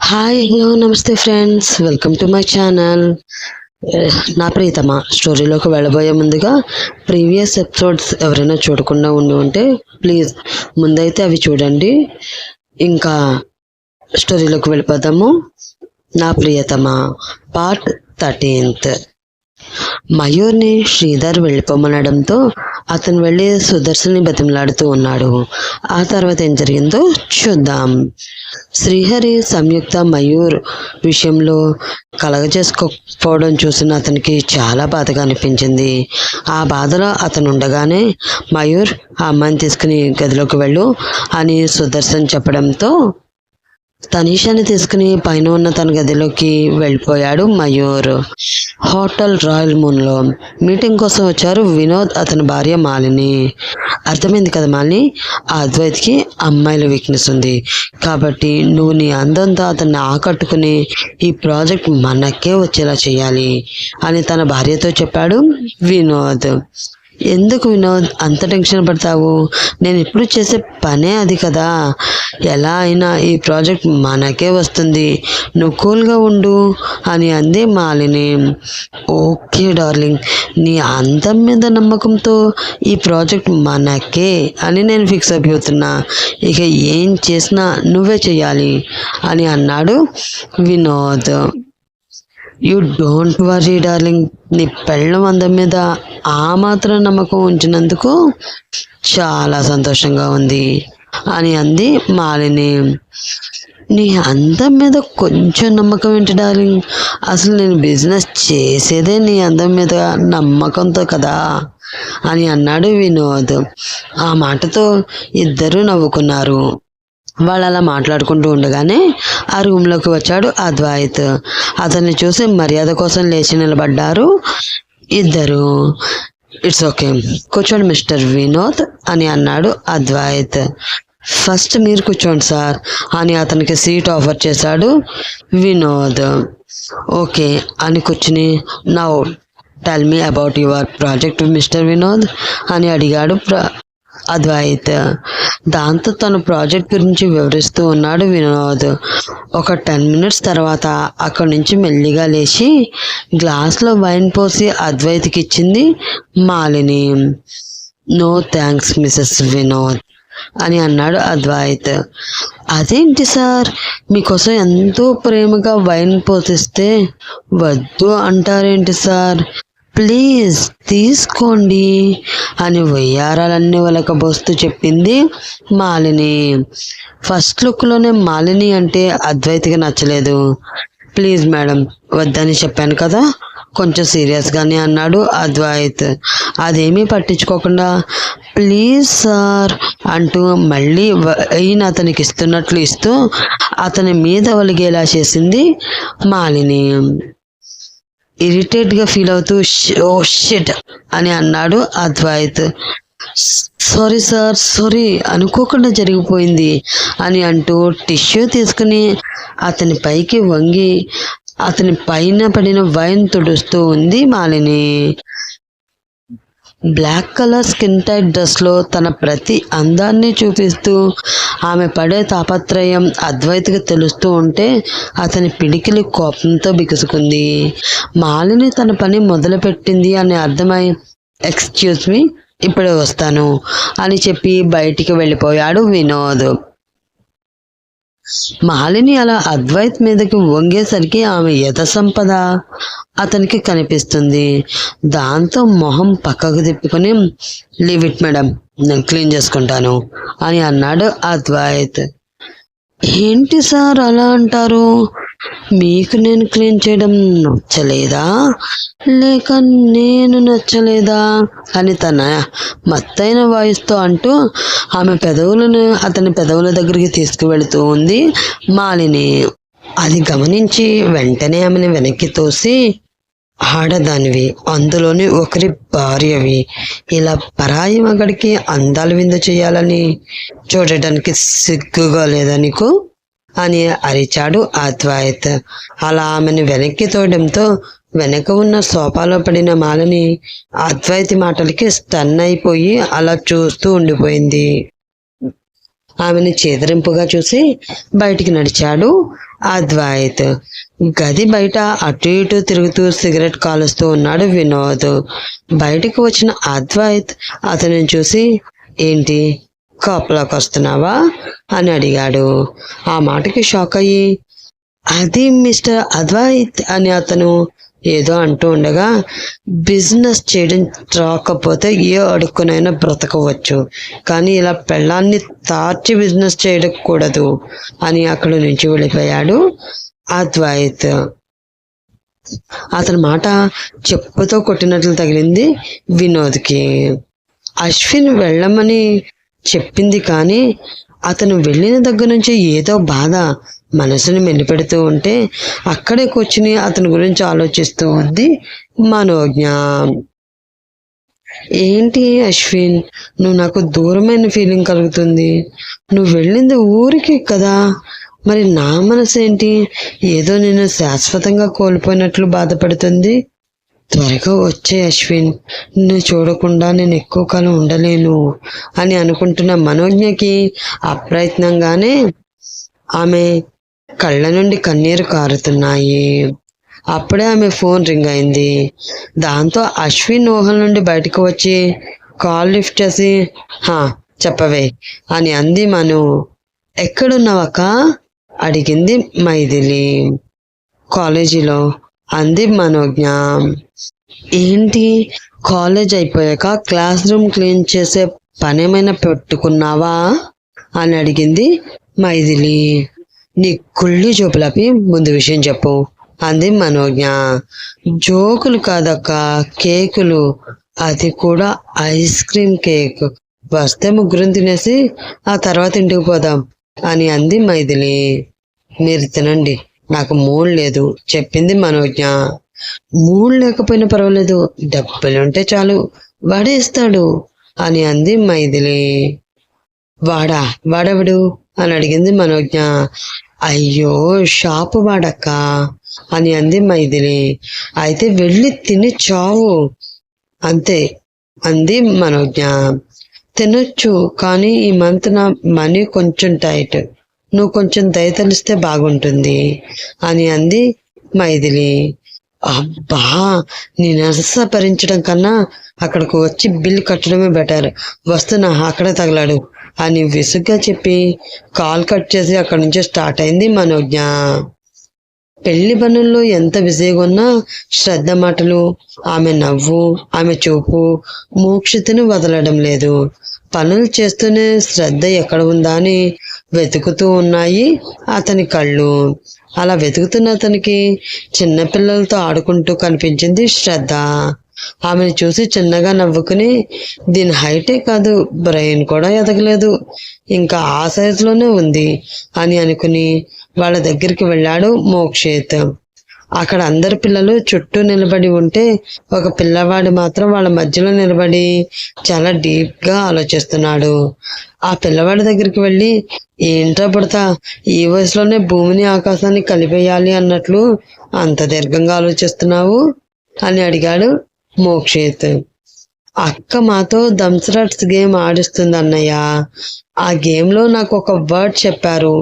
Hi hello namaste friends. Welcome to my channel. నా ప్రీతమ స్టోరీలోకి వెళ్ళబోయే ముందుగా ప్రీవియస్ ఎపిసోడ్స్ ఎవరైనా చూడకుండా ఉండి ఉంటే ప్లీజ్ ముందైతే అవి చూడండి. ఇంకా స్టోరీలోకి వెళ్ళిపోదాము. నా ప్రియతమ పార్ట్ థర్టీన్త్. మయూర్ని శ్రీధర్ వెళ్ళిపోమనడంతో అతను వెళ్ళి సుదర్శన్ని బతిమలాడుతూ ఉన్నాడు. ఆ తర్వాత ఏం జరిగిందో చూద్దాం. శ్రీహరి సంయుక్త మయూర్ విషయంలో కలగజేసుకోకపోవడం చూసిన అతనికి చాలా బాధగా అనిపించింది. ఆ బాధలో అతను ఉండగానే మయూర్ ఆ అమ్మాయిని తీసుకుని గదిలోకి వెళ్ళు అని సుదర్శన్ చెప్పడంతో తనీషాని తీసుకుని పైన ఉన్న తన గదిలోకి వెళ్ళిపోయాడు మయూర్. హోటల్ రాయల్ మూన్లో మీటింగ్ కోసం వచ్చారు వినోద్ అతని భార్య మాలిని. అర్థమైంది కదా మాలిని? ఆ అద్వైత్కి అమ్మాయిల వీక్నెస్ ఉంది. కాబట్టి నువ్వు నీ అందంతో అతన్ని ఆకట్టుకుని ఈ ప్రాజెక్ట్ మనకే వచ్చేలా చేయాలి అని తన భార్యతో చెప్పాడు వినోద్. ఎందుకు వినోద్ అంత టెన్షన్ పడతావు? నేను ఇప్పుడు చేసే పనే అది కదా. ఎలా అయినా ఈ ప్రాజెక్ట్ మనకే వస్తుంది. నువ్వు కూల్గా ఉండు అని అంది మాలిని. ఓకే డార్లింగ్ నీ అందం మీద నమ్మకంతో ఈ ప్రాజెక్ట్ మనకే అని నేను ఫిక్స్ అయిపోతున్నా. ఇక ఏం చేసినా నువ్వే చేయాలి అని అన్నాడు Vinod. You don't worry darling నీ పెళ్ళం అందం మీద ఆ మాత్రం నమ్మకం ఉంచినందుకు చాలా సంతోషంగా ఉంది అని అంది మాలిని. నీ అందం మీద కొంచెం నమ్మకం ఏంటి డార్లింగ్ అసలు నేను బిజినెస్ చేసేదే నీ అందం మీద నమ్మకంతో కదా అని అన్నాడు వినోద్. ఆ మాటతో ఇద్దరూ నవ్వుకున్నారు. వాళ్ళు అలా మాట్లాడుకుంటూ ఉండగానే ఆ రూమ్లోకి వచ్చాడు అద్వైత్. అతన్ని చూసి మర్యాద కోసం లేచి నిలబడ్డారు ఇద్దరు. ఇట్స్ ఓకే కూర్చోండి మిస్టర్ వినోద్ అని అన్నాడు అద్వైత్. ఫస్ట్ మీరు కూర్చోండి సార్ అని అతనికి సీట్ ఆఫర్ చేశాడు వినోద్. ఓకే అని కూర్చుని now tell me about your project mister Vinod అని అడిగాడు ప్ర అద్వైత్. దాంతో తన ప్రాజెక్ట్ గురించి వివరిస్తూ ఉన్నాడు వినోద్. ఒక టెన్ మినిట్స్ తర్వాత అక్కడి నుంచి మెల్లిగా లేచి గ్లాస్లో వైన్ పోసి అద్వైత్కి ఇచ్చింది Malini. No thanks missus Vinod అని అన్నాడు అద్వైత్. అదేంటి సార్? మీకోసం ఎంతో ప్రేమగా వైన్ పోసిస్తే వద్దు అంటారేంటి సార్? ప్లీజ్ తీసుకోండి అని వయ్యారాలన్నీ వెలకబోస్తూ చెప్పింది మాలిని. ఫస్ట్ లుక్లోనే మాలిని అంటే అద్వైతిగా నచ్చలేదు. ప్లీజ్ మేడం వద్దని చెప్పాను కదా. కొంచెం సీరియస్గానే అన్నాడు అద్వైత్. అదేమీ పట్టించుకోకుండా ప్లీజ్ సార్ అంటూ మళ్ళీ అయిన అతనికి ఇస్తున్నట్లు ఇస్తూ అతని మీద ఒలిగేలా చేసింది మాలిని. ఇరిటేట్గా ఫీల్ అవుతూ ఓ షిట్ అని అన్నాడు అద్వైత్. సారీ సార్ సారీ అనుకోకుండా జరిగిపోయింది అని అంటూ టిష్యూ తీసుకుని అతని పైకి వంగి అతని పైన పడిన వైన్ తుడుస్తూ ఉంది Malini. Black colour skin tight డ్రెస్లో తన ప్రతి అందాన్ని చూపిస్తూ ఆమె పడే తాపత్రయం అద్వైతకి తెలుస్తూ ఉంటే అతని పిడికిలి కోపంతో బిగుసుకుంది. మాలిని తన పని మొదలుపెట్టింది అని అర్థమై ఎక్స్క్యూజ్ మీ ఇప్పుడే వస్తాను అని చెప్పి బయటికి వెళ్ళిపోయాడు వినోద్. మాలిని అలా అద్వైత్ మీదకి వంగేసరికి ఆమె యథ సంపద అతనికి కనిపిస్తుంది. దాంతో మొహం పక్కకు తిప్పుకొని లీవ్ ఇట్ మేడం. నేను క్లీన్ చేసుకుంటాను అని అన్నాడు అద్వైత్. ఏంటి సార్ అలా అంటారు? మీకు నేను క్లీన్ చేయడం నచ్చలేదా? లేక నేను నచ్చలేదా? అని తన మత్తైన వాయిస్తో అంటూ ఆమె పెదవులను అతని పెదవుల దగ్గరికి తీసుకువెళుతూ ఉంది మాలిని. అది గమనించి వెంటనే ఆమెను వెనక్కి తోసి ఆడదానివి. అందులోని ఒకరి భార్యవి. ఇలా పరాయి మగడికి అందాలు విందు చేయాలని చూడటానికి సిగ్గుగా లేదా నీకు? అని అరిచాడు అద్వైత్ అలా ఆమెను వెనక్కి తోడంతో వెనక ఉన్న సోఫాలో పడిన మాలని అద్వైతి మాటలకి స్టన్ అయిపోయి అలా చూస్తూ ఉండిపోయింది. ఆమెను చేదరింపుగా చూసి బయటికి నడిచాడు. అద్వైత్. గది బయట అటు ఇటు తిరుగుతూ సిగరెట్ కాలుస్తూ ఉన్నాడు వినోద్. బయటకు వచ్చిన అద్వైత్ అతనిని చూసి ఏంటి? కాపలాకి వస్తున్నావా? అని అడిగాడు. ఆ మాటకి షాక్ అయ్యి అది మిస్టర్ అద్వైత్ అని అతను ఏదో అంటూ ఉండగా బిజినెస్ చేయడం రాకపోతే ఏ అడుక్కునైనా బ్రతకవచ్చు. కానీ ఇలా పెళ్ళాన్ని తార్చి బిజినెస్ చేయకూడదు అని అక్కడి నుంచి వెళ్ళిపోయాడు అద్వైత్. అతని మాట చెప్పుతో కొట్టినట్లు తగిలింది వినోద్కి. అశ్విన్ వెళ్ళమని చెప్పింది కానీ అతను వెళ్ళిన దగ్గర నుంచి ఏదో బాధ మనసుని మెల్లిపెడుతూ ఉంటే అక్కడే కూర్చుని అతని గురించి ఆలోచిస్తూ ఉంది మనోజ్ఞ ఏంటి అశ్విన్? నువ్వు నాకు దూరమైన ఫీలింగ్ కలుగుతుంది. నువ్వు వెళ్ళింది ఊరికి కదా. మరి నా మనసు ఏంటి ఏదో నేను శాశ్వతంగా కోల్పోయినట్లు బాధపడుతుంది. త్వరగా వచ్చే అశ్విన్ నిన్ను చూడకుండా నేను ఎక్కువ కాలం ఉండలేను అని అనుకుంటున్న మనోజ్ఞకి అప్రయత్నంగానే ఆమె కళ్ళ నుండి కన్నీరు కారుతున్నాయి. అప్పుడే ఆమె ఫోన్ రింగ్ అయింది. దాంతో అశ్విన్ ఊహల నుండి బయటకు వచ్చి కాల్ లిఫ్ట్ చేసి హా చెప్పవే అని అంది మను. ఎక్కడున్నావక్క? అడిగింది మైథిలి. కాలేజీలో అంది మనోజ్ఞ. ఏంటి? కాలేజ్ అయిపోయాక క్లాస్ రూమ్ క్లీన్ చేసే పనేమైనా పెట్టుకున్నావా? అని అడిగింది మైథిలి. నీ కుళ్ళు చూపులపి ముందు విషయం చెప్పు. అంది మనోజ్ఞ. జోకులు కాదక్క కేకులు. అది కూడా ఐస్ క్రీమ్ కేక్. వస్తే ముగ్గురం తినేసి ఆ తర్వాత ఇంటికి పోదాం అని అంది మైథిలి. మీరు తినండి నాకు మూడ్ లేదు చెప్పింది మనోజ్ఞ. మూడ్ లేకపోయినా పర్వాలేదు డబ్బులుంటే చాలు వాడే ఇస్తాడు అని అంది మైథిలి. వాడా వాడెవడు? అని అడిగింది మనోజ్ఞ. అయ్యో షాపు వాడక్క అని అంది మైథిలి. అయితే వెళ్ళి తిని చావు. అంతే అంది మనోజ్ఞ. తినొచ్చు కానీ ఈ మంత్ నా మనీ కొంచెం టైట్. నువ్వు కొంచెం దయతలిస్తే బాగుంటుంది అని అంది మైథిలి. అబ్బా నీ నరస భరించడం కన్నా అక్కడికి వచ్చి బిల్లు కట్టడమే బెటర్. వస్తున్నా అక్కడే తగలాడు. అని విసుగ్గా చెప్పి కాల్ కట్ చేసి అక్కడి నుంచి స్టార్ట్ అయింది మనోజ్ఞ. పెళ్ళి పనుల్లో ఎంత బిజీగా ఉన్నా శ్రద్ధ మాటలు ఆమె నవ్వు ఆమె చూపు మోక్షితను వదలడం లేదు. పనులు చేస్తూనే శ్రద్ధ ఎక్కడ ఉందా అని వెతుకుతూ ఉన్నాయి అతని కళ్ళు. అలా వెతుకుతున్న అతనికి చిన్నపిల్లలతో ఆడుకుంటూ కనిపించింది శ్రద్ధ. ఆమెను చూసి చిన్నగా నవ్వుకుని దీని హైటే కాదు బ్రెయిన్ కూడా ఎదగలేదు. ఇంకా ఆ సైజులోనే ఉంది అని అనుకుని వాళ్ళ దగ్గరికి వెళ్ళాడు మోక్షేత్. అక్కడ అందరు పిల్లలు చుట్టూ నిలబడి ఉంటే ఒక పిల్లవాడు మాత్రం వాళ్ళ మధ్యలో నిలబడి చాలా డీప్గా ఆలోచిస్తున్నాడు. ఆ పిల్లవాడి దగ్గరికి వెళ్ళి ఏంటో పుడతా ఈ వయసులోనే భూమిని ఆకాశాన్ని కలిపేయాలి అన్నట్లు అంత దీర్ఘంగా ఆలోచిస్తున్నావు? అని అడిగాడు మోక్షేత్. అక్క మాతో దంసరట్స్ గేమ్ ఆడిస్తుంది అన్నయ్య ఆ గేమ్లో నాకు ఒక వర్డ్ చెప్పారు.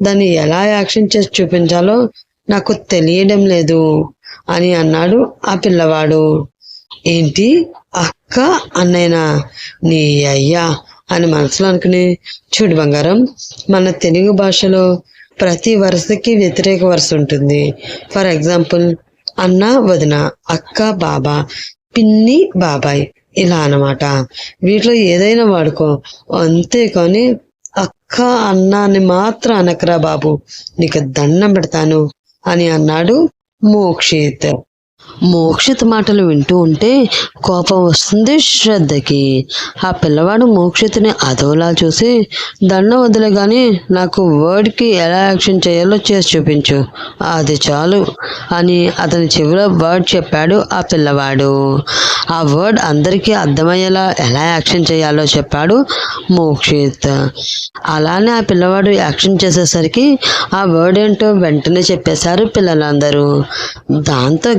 దాన్ని ఎలా యాక్షన్ చేసి చూపించాలో నాకు తెలియడం లేదు అని అన్నాడు ఆ పిల్లవాడు. ఏంటి? అక్క అన్నయ్యనా? నీ అయ్యా అని మనసులో అనుకుని చూడు బంగారం మన తెలుగు భాషలో ప్రతి వరుసకి వ్యతిరేక వరుస ఉంటుంది. ఫర్ ఎగ్జాంపుల్ అన్న వదిన అక్క బాబా పిన్ని బాబాయ్. ఇలా అన్నమాట. వీటిలో ఏదైనా వాడుకో. అంతేకాని అక్క అన్నాన్ని మాత్రం అనకరా బాబు. నీకు దండం పెడతాను అని అన్నాడు మోక్షిత్. మోక్షిత్ మాటలు వింటూ ఉంటే కోపం వస్తుంది శ్రద్ధకి. ఆ పిల్లవాడు మోక్షిత్ని అదోలా చూసి దండం వదిలే కానీ నాకు వర్డ్కి ఎలా యాక్షన్ చేయాలో చేసి చూపించు. అది చాలు అని అతని చెవిలో వర్డ్ చెప్పాడు ఆ పిల్లవాడు. ఆ వర్డ్ అందరికీ అర్థమయ్యేలా ఎలా యాక్షన్ చేయాలో చెప్పాడు మోక్షిత్. అలానే ఆ పిల్లవాడు యాక్షన్ చేసేసరికి ఆ వర్డ్ ఏంటో వెంటనే చెప్పేశారు పిల్లలందరూ. దాంతో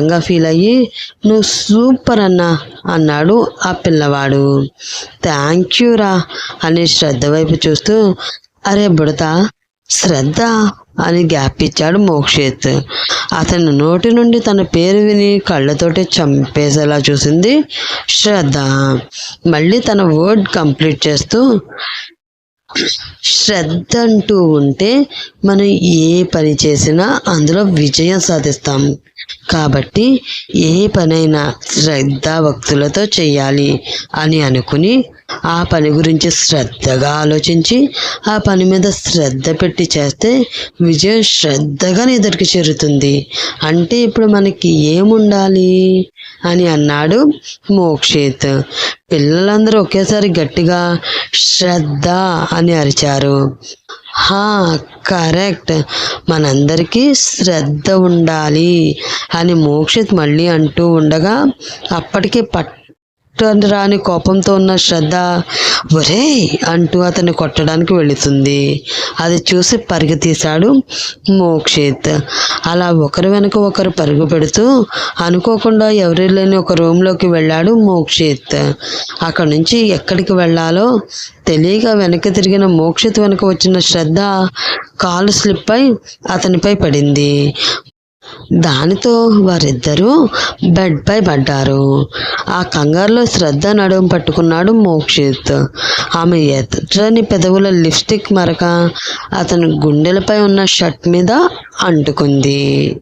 గర్వంగా ఫీల్ అయ్యి నువ్వు సూపర్ అన్న అన్నాడు ఆ పిల్లవాడు. థ్యాంక్ యూ రా అని శ్రద్ధ వైపు చూస్తూ అరే బుడత శ్రద్ధ అని గ్యాప్ ఇచ్చాడు మోక్షిత్. అతని నోటి నుండి తన పేరు విని కళ్ళతోటి చంపేసేలా చూసింది శ్రద్ధ. మళ్ళీ తన వర్డ్ కంప్లీట్ చేస్తూ శ్రద్ధ అంటూ ఉంటే మనం ఏ పని చేసినా అందులో విజయం సాధిస్తాం. కాబట్టి ఏ పనైనా శ్రద్ధ భక్తులతో చేయాలి అని అనుకుని ఆ పని గురించి శ్రద్ధగా ఆలోచించి ఆ పని మీద శ్రద్ధ పెట్టి చేస్తే విజయం శ్రద్ధగా నీ దగ్గరికి చేరుతుంది. అంటే ఇప్పుడు మనకి ఏముండాలి? అని అన్నాడు మోక్షిత్. పిల్లలందరూ ఒకేసారి గట్టిగా శ్రద్ధ అని అరిచారు. హా కరెక్ట్. మనందరికీ శ్రద్ధ ఉండాలి అని మోక్షిత్ మళ్ళీ అంటూ ఉండగా అప్పటికే పట్ రాని కోపంతో ఉన్న శ్రద్ధ ఒరే అంటూ అతన్ని కొట్టడానికి వెళుతుంది. అది చూసి పరుగు తీశాడు మోక్షిత్. అలా ఒకరి వెనుక ఒకరు పరుగు పెడుతూ అనుకోకుండా ఎవరి లేని ఒక రూమ్లోకి వెళ్ళాడు మోక్షిత్. అక్కడ నుంచి ఎక్కడికి వెళ్ళాలో తెలియక వెనక్కి తిరిగిన మోక్షిత్ వెనుక వచ్చిన శ్రద్ధ కాలు స్లిప్ అయి అతనిపై పడింది. దానితో వారిద్దరూ బెడ్పై పడ్డారు. ఆ కంగారులో శ్రద్ధ నడుము పట్టుకున్నాడు మోక్షిత్. ఆమె ఎర్రని పెదవుల లిప్స్టిక్ మరక అతని గుండెలపై ఉన్న షర్ట్ మీద అంటుకుంది.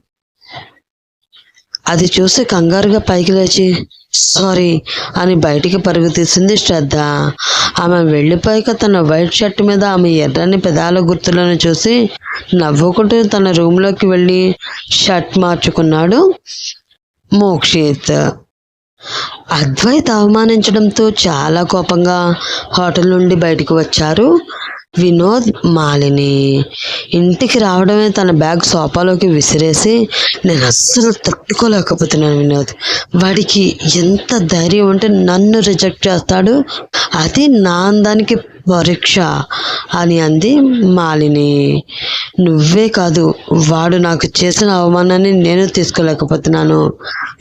అది చూసి కంగారుగా పైకి లేచి సారీ అని బయటికి పరుగు తీసింది శ్రద్ధ. ఆమె వెళ్ళిపోయాక తన వైట్ షర్ట్ మీద ఆమె ఎర్రని పెదాల గుర్తులను చూసి నవ్వుకుంటూ తన రూమ్లోకి వెళ్ళి షర్ట్ మార్చుకున్నాడు మోక్షిత్. అద్వైత్ అవమానించడంతో చాలా కోపంగా హోటల్ నుండి బయటకు వచ్చారు. వినోద్ మాలిని. ఇంటికి రావడమే తన బ్యాగ్ సోఫాలోకి విసిరేసి నేను అస్సలు తట్టుకోలేకపోతున్నాను వినోద్. వాడికి ఎంత ధైర్యం ఉంటే నన్ను రిజెక్ట్ చేస్తాడు. అది నా అందానికి వరిక్ష అని అంది మాలిని. నువ్వే కాదు వాడు నాకు చేసిన అవమానాన్ని నేను తీసుకోలేకపోతున్నాను.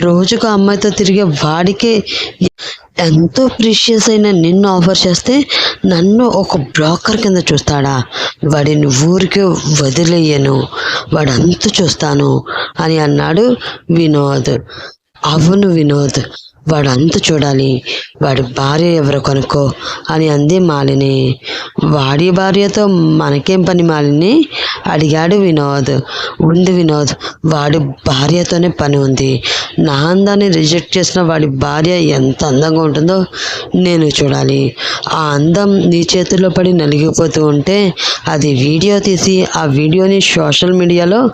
రోజుకు అమ్మాయితో తిరిగే వాడికే ఎంతో ప్రీషియస్ అయిన నిన్ను ఆఫర్ చేస్తే నన్ను ఒక బ్రోకర్ కింద చూస్తాడా? వాడిని ఊరికే వదిలేయను వాడంత చూస్తాను అని అన్నాడు వినోద్. అవును వినోద్ వాడు అంత చూడాలి. వాడి భార్య ఎవరో కనుక్కో అని అంది మాలిని. వాడి భార్యతో మనకేం పని మాలిని? అడిగాడు వినోద్. ఉంది వినోద్ వాడి భార్యతోనే పని ఉంది. నా అందాన్ని రిజెక్ట్ చేసిన వాడి భార్య ఎంత అందంగా ఉంటుందో నేను చూడాలి. ఆ అందం నీ చేతుల్లో పడి నలిగిపోతూ ఉంటే అది వీడియో తీసి ఆ వీడియోని సోషల్ మీడియాలో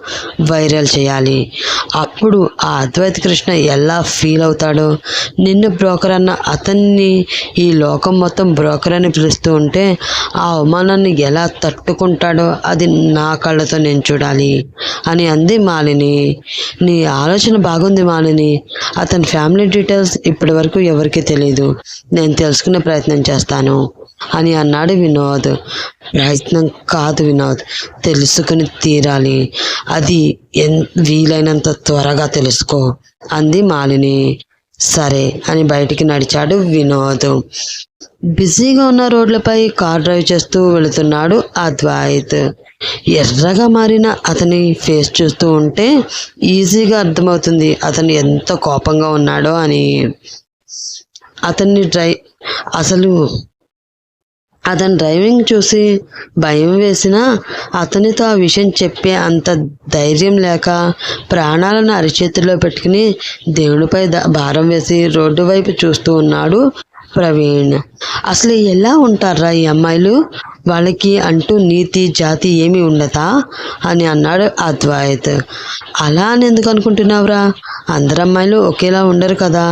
వైరల్ చేయాలి. అప్పుడు ఆ అద్వైత్ కృష్ణ ఎలా ఫీల్ అవుతాడో నిన్ను బ్రోకర్ అన్న అతన్ని ఈ లోకం మొత్తం బ్రోకర్ అని పిలుస్తూ ఉంటే ఆ అవమానాన్ని ఎలా తట్టుకుంటాడో అది నా కళ్ళతో నేను చూడాలి అని అంది మాలిని. నీ ఆలోచన బాగుంది మాలిని. అతని ఫ్యామిలీ డీటెయిల్స్ ఇప్పటి వరకు ఎవరికీ తెలియదు నేను తెలుసుకునే ప్రయత్నం చేస్తాను అని అన్నాడు వినోద్. ప్రయత్నం కాదు వినోద్. తెలుసుకుని తీరాలి. అది ఎన్ వీలైనంత త్వరగా తెలుసుకో అంది మాలిని. సరే అని బయటికి నడిచాడు వినోద్. బిజీగా ఉన్న రోడ్లపై కార్ డ్రైవ్ చేస్తూ వెళుతున్నాడు అద్వైత్. ఎర్రగా మారిన అతని ఫేస్ చూస్తూ ఉంటే ఈజీగా అర్థమవుతుంది అతను ఎంత కోపంగా ఉన్నాడో అని. అతన్ని డ్రై అసలు అతని డ్రైవింగ్ చూసి భయం వేసినా అతనితో ఆ విషయం చెప్పే అంత ధైర్యం లేక ప్రాణాలను అరిచేతిలో పెట్టుకుని దేవునిపై ద- భారం వేసి రోడ్డు వైపు చూస్తూ ఉన్నాడు ప్రవీణ్. అసలు ఎలా ఉంటారా ఈ అమ్మాయిలు? వాళ్ళకి అంటూ నీతి జాతి ఏమీ ఉండదా? అని అన్నాడు అద్వైత్. అలా అని ఎందుకు అనుకుంటున్నావురా? అందరు అమ్మాయిలు ఒకేలా ఉండరు కదా?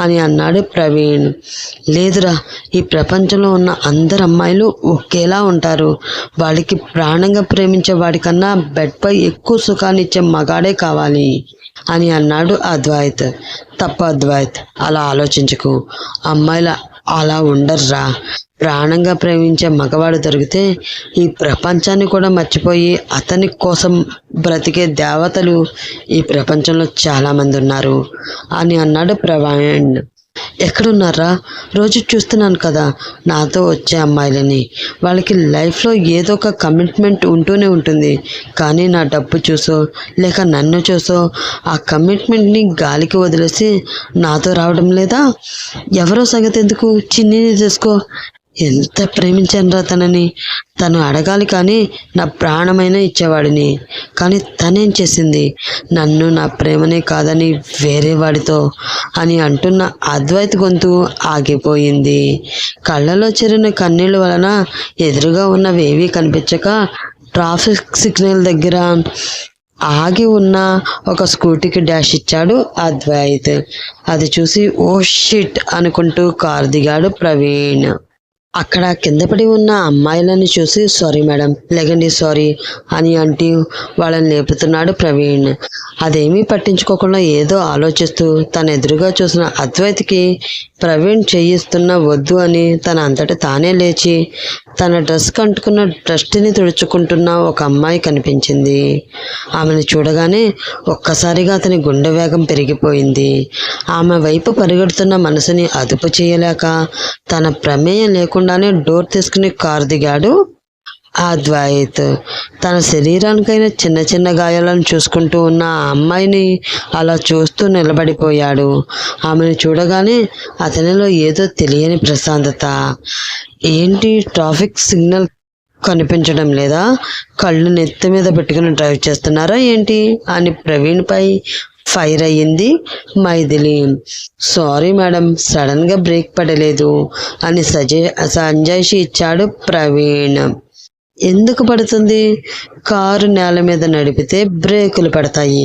అని అన్నాడు ప్రవీణ్. లేదురా ఈ ప్రపంచంలో ఉన్న అందరు అమ్మాయిలు ఒకేలా ఉంటారు. వాళ్ళకి ప్రాణంగా ప్రేమించే వాడికన్నా బెడ్పై ఎక్కువ సుఖాన్ని ఇచ్చే మగాడే కావాలి అని అన్నాడు అద్వైత్. తప్ప అద్వైత్ అలా ఆలోచించకు. అమ్మాయిల అలా ఉండర్రా. ప్రాణంగా ప్రేమించే మగవాడు దొరికితే ఈ ప్రపంచాన్ని కూడా మర్చిపోయి అతని కోసం బ్రతికే దేవతలు ఈ ప్రపంచంలో చాలామంది ఉన్నారు అని అన్నాడు ప్రవీణ్. ఎక్కడున్నారా? రోజు చూస్తున్నాను కదా నాతో వచ్చే అమ్మాయిలని. వాళ్ళకి లైఫ్లో ఏదో ఒక కమిట్మెంట్ ఉంటూనే ఉంటుంది. కానీ నా డబ్బు చూసో లేక నన్ను చూసో ఆ కమిట్మెంట్ని గాలికి వదిలేసి నాతో రావడం లేదా? ఎవరో సంగతి ఎందుకు? చిన్నిని తీసుకో ఎంత ప్రేమించానురా తనని? తను అడగాలి కానీ నా ప్రాణమైన ఇచ్చేవాడిని. కానీ తనేం చేసింది? నన్ను నా ప్రేమనే కాదని వేరే వాడితో అని అంటున్న అద్వైత గొంతు ఆగిపోయింది. కళ్ళలో చెరిన కన్నీళ్ళ వలన ఎదురుగా ఉన్నవేవీ కనిపించక ట్రాఫిక్ సిగ్నల్ దగ్గర ఆగి ఉన్న ఒక స్కూటీకి డాష్ ఇచ్చాడు అద్వైత్. అది చూసి ఓ షిట్ అనుకుంటూ కారు దిగాడు ప్రవీణ్. అక్కడ కింద పడి ఉన్న అమ్మాయిలను చూసి సారీ మేడం లేకండి సారీ అని అంటూ వాళ్ళని లేపుతున్నాడు ప్రవీణ్. అదేమీ పట్టించుకోకుండా ఏదో ఆలోచిస్తూ తన ఎదురుగా చూసిన అద్వైత్కి ప్రవీణ్ చేయిస్తున్న వద్దు అని తన అంతట తానే లేచి తన డ్రెస్ కంటుకున్న డస్ట్ని తుడుచుకుంటున్న ఒక అమ్మాయి కనిపించింది. ఆమెను చూడగానే ఒక్కసారిగా అతని గుండె వేగం పెరిగిపోయింది. ఆమె వైపు పరిగెడుతున్న మనసుని అదుపు చేయలేక తన ప్రమేయం లేకుండానే డోర్ తీసుకుని కారు దిగాడు ఆ ద్వైత్ తన శరీరానికైన చిన్న చిన్న గాయాలను చూసుకుంటూ ఉన్న ఆ అమ్మాయిని అలా చూస్తూ నిలబడిపోయాడు. ఆమెను చూడగానే అతనిలో ఏదో తెలియని ప్రశాంతత. ఏంటి ట్రాఫిక్ సిగ్నల్ కనిపించడం లేదా? కళ్ళు నెత్తి మీద పెట్టుకుని డ్రైవ్ చేస్తున్నారా ఏంటి? అని ప్రవీణ్పై ఫైర్ అయ్యింది. మైథిలి సారీ మేడం సడన్గా బ్రేక్ పడలేదు అని సజే సంజాయిషి ఇచ్చాడు ప్రవీణ్. ఎందుకు పడుతుంది? కారు నేల మీద నడిపితే బ్రేకులు పడతాయి.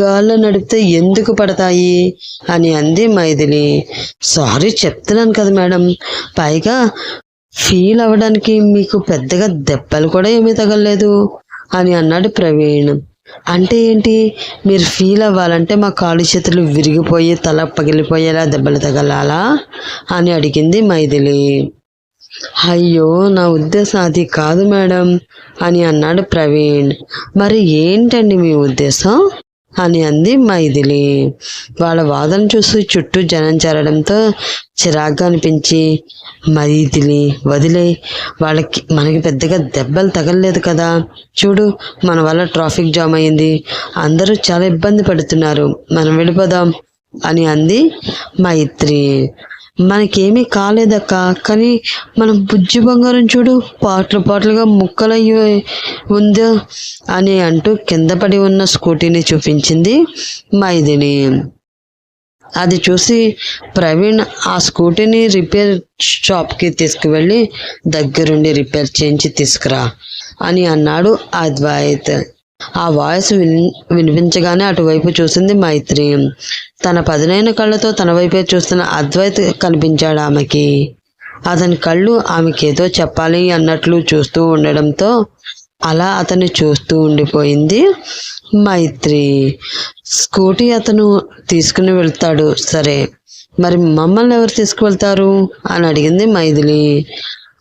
గాల్లో నడిపితే ఎందుకు పడతాయి? అని అంది మైథిలి. సారీ చెప్తున్నాను కదా మేడం. పైగా ఫీల్ అవ్వడానికి మీకు పెద్దగా దెబ్బలు కూడా ఏమీ తగలలేదు అని అన్నాడు ప్రవీణ్. అంటే ఏంటి? మీరు ఫీల్ అవ్వాలంటే మా కాళ్ళు చేతులు విరిగిపోయి తల పగిలిపోయేలా దెబ్బలు తగలాలా? అని అడిగింది మైథిలి. అయ్యో నా ఉద్దేశం అది కాదు మేడం అని అన్నాడు ప్రవీణ్. మరి ఏంటండి మీ ఉద్దేశం? అని అంది మైథిలి. వాళ్ళ వాదన చూసి చుట్టూ జనం చేరడంతో చిరాగ్గా అనిపించి మైథిలి వదిలే వాళ్ళకి మనకి పెద్దగా దెబ్బలు తగలలేదు కదా. చూడు మన వల్ల ట్రాఫిక్ జామ్ అయింది. అందరూ చాలా ఇబ్బంది పడుతున్నారు. మనం వెళ్ళిపోదాం అని అంది మైత్రి. మనకేమీ కాలేదక్క కానీ మనం బుజ్జి బంగారం చూడు పాటలు పాటలుగా ముక్కలయ్యి ఉందో అని అంటూ కింద పడి ఉన్న స్కూటీని చూపించింది మైదిని. అది చూసి ప్రవీణ్ ఆ స్కూటీని రిపేర్ షాప్కి తీసుకువెళ్ళి దగ్గరుండి రిపేర్ చేయించి తీసుకురా అని అన్నాడు అద్వైత్. ఆ వాయిస్ విన్ వినిపించగానే అటువైపు చూసింది మైత్రి. తన పదునైన కళ్ళతో తన వైపే చూస్తున్న అద్వైత్ కనిపించాడు ఆమెకి. అతని కళ్ళు ఆమెకేదో చెప్పాలి అన్నట్లు చూస్తూ ఉండడంతో అలా అతన్ని చూస్తూ ఉండిపోయింది మైత్రి. స్కూటీ అతను తీసుకుని వెళ్తాడు. సరే మరి మమ్మల్ని ఎవరు తీసుకువెళ్తారు? అని అడిగింది మైథిలి.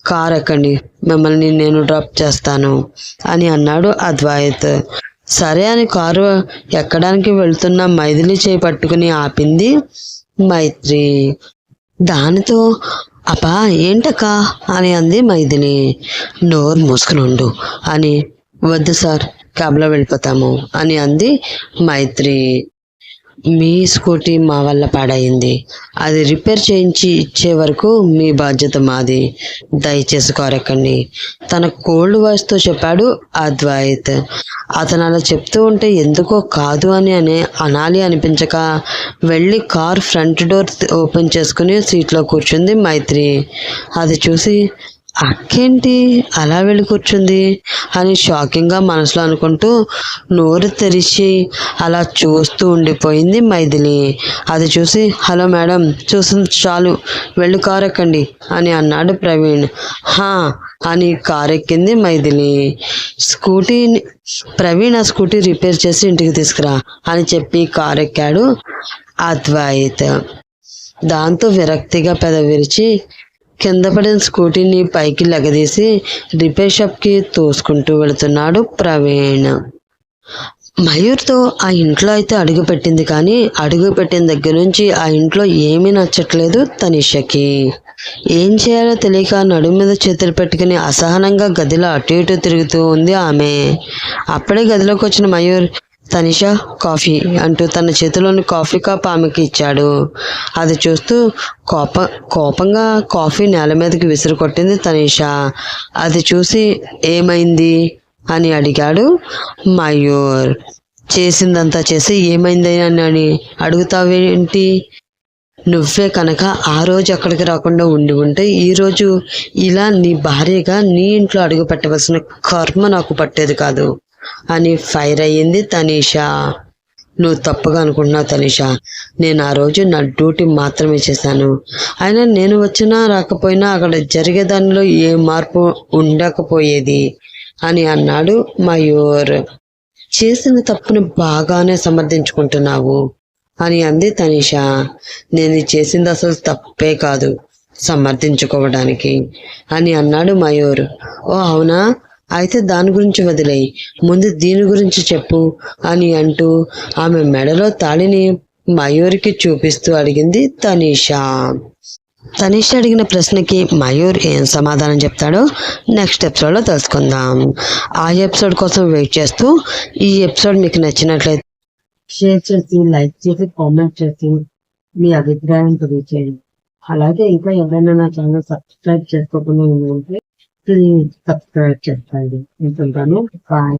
కార్ ఎక్కండి మిమ్మల్ని నేను డ్రాప్ చేస్తాను అని అన్నాడు అద్వైత్. సరే అని కారు ఎక్కడానికి వెళ్తున్న మైథిలి చేయి పట్టుకుని ఆపింది మైత్రి. దానితో అపా ఏంటక్కా? అని అంది మైథిలి. నోరు మూసుకుని ఉండు అని. వద్దు సార్ క్యాబ్లో వెళ్ళిపోతాము అని అంది మైత్రి. మీ స్కూటీ మా వల్ల పాడైంది. అది రిపేర్ చేయించి ఇచ్చే వరకు మీ బాధ్యత మాది. దయచేసి కోరకండి తన కోల్డ్ వాయిస్తో చెప్పాడు అద్వైత్. అతను అలా చెప్తూ ఉంటే ఎందుకో కాదు అని అనే అనాలి అనిపించక వెళ్ళి కార్ ఫ్రంట్ డోర్ ఓపెన్ చేసుకుని సీట్లో కూర్చుంది మైత్రి. అది చూసి అక్కేంటి? అలా వెళ్ళి కూర్చుంది. అని షాకింగ్గా మనసులో అనుకుంటూ నోరు తెరిచి అలా చూస్తూ ఉండిపోయింది మైథిలి. అది చూసి హలో మేడం చూసింది చాలు వెళ్ళి కారు ఎక్కండి అని అన్నాడు ప్రవీణ్. హా అని కారు ఎక్కింది మైథిలి. స్కూటీని ప్రవీణ్ ఆ స్కూటీ రిపేర్ చేసి ఇంటికి తీసుకురా అని చెప్పి కారు ఎక్కాడు అద్వైత్. దాంతో విరక్తిగా పెదవిరిచి కింద పడిన స్కూటీని పైకి లెగదీసి రిపేర్ షాప్కి తోసుకుంటూ వెళుతున్నాడు ప్రవీణ్. మయూర్తో ఆ ఇంట్లో అయితే అడుగు పెట్టింది కానీ అడుగు పెట్టిన దగ్గర నుంచి ఆ ఇంట్లో ఏమీ నచ్చట్లేదు తనిషకి. ఏం చేయాలో తెలియక నడుము మీద చేతులు పెట్టుకుని అసహనంగా గదిలో అటు ఇటు తిరుగుతూ ఉంది ఆమె. అప్పుడే గదిలోకి వచ్చిన మయూర్ తనిషా కాఫీ అంటూ తన చేతిలోని కాఫీ కప్ ఆమెకి ఇచ్చాడు. అది చూస్తూ కోప కోపంగా కాఫీ నేల మీదకి విసిరి కొట్టింది అది చూసి ఏమైంది? అని అడిగాడు మయూర్. చేసిందంతా చేసి ఏమైంది అని అడుగుతావేంటి? నువ్వే కనుక ఆ రోజు అక్కడికి రాకుండా ఉండి ఉంటే ఈరోజు ఇలా నీ భార్యగా నీ ఇంట్లో అడుగు పెట్టవలసిన కర్మ నాకు పట్టేది కాదు. అని ఫైర్ అయ్యింది తనీషా. నువ్వు తప్పుగా అనుకుంటున్నావు తనీషా. నేను ఆ రోజు నా డ్యూటీ మాత్రమే చేశాను. అయినా నేను వచ్చినా రాకపోయినా అక్కడ జరిగే దానిలో ఏ మార్పు ఉండకపోయేది అని అన్నాడు మయూర్. చేసిన తప్పును బాగానే సమర్థించుకుంటున్నావు అని అంది తనీషా. నేను చేసింది అసలు తప్పే కాదు సమర్థించుకోవడానికి అని అన్నాడు మయూర్. ఓ అవునా? అయితే దాని గురించి వదిలేయి. ముందు దీని గురించి చెప్పు అని అంటూ ఆమె మెడలో తాళిని మయూర్కి చూపిస్తూ అడిగింది తనీషా. తనీష్ అడిగిన ప్రశ్నకి మయూర్ ఏం సమాధానం చెప్తాడో నెక్స్ట్ ఎపిసోడ్లో తెలుసుకుందాం. ఆ ఎపిసోడ్ కోసం వెయిట్ చేస్తూ ఈ ఎపిసోడ్ మీకు నచ్చినట్లయితే షేర్ చేసి లైక్ చేసి కామెంట్ చేసి మీ అభిప్రాయం తెలియచేయండి. అలాగే ఇంకా ఎవరైనా నా ఛానల్ సబ్స్క్రైబ్ చేసుకోకుండా ఉంటే ప్లీజ్ సబ్స్క్రైబ్ చేస్తాండి ఉంటుంటాను బాయ్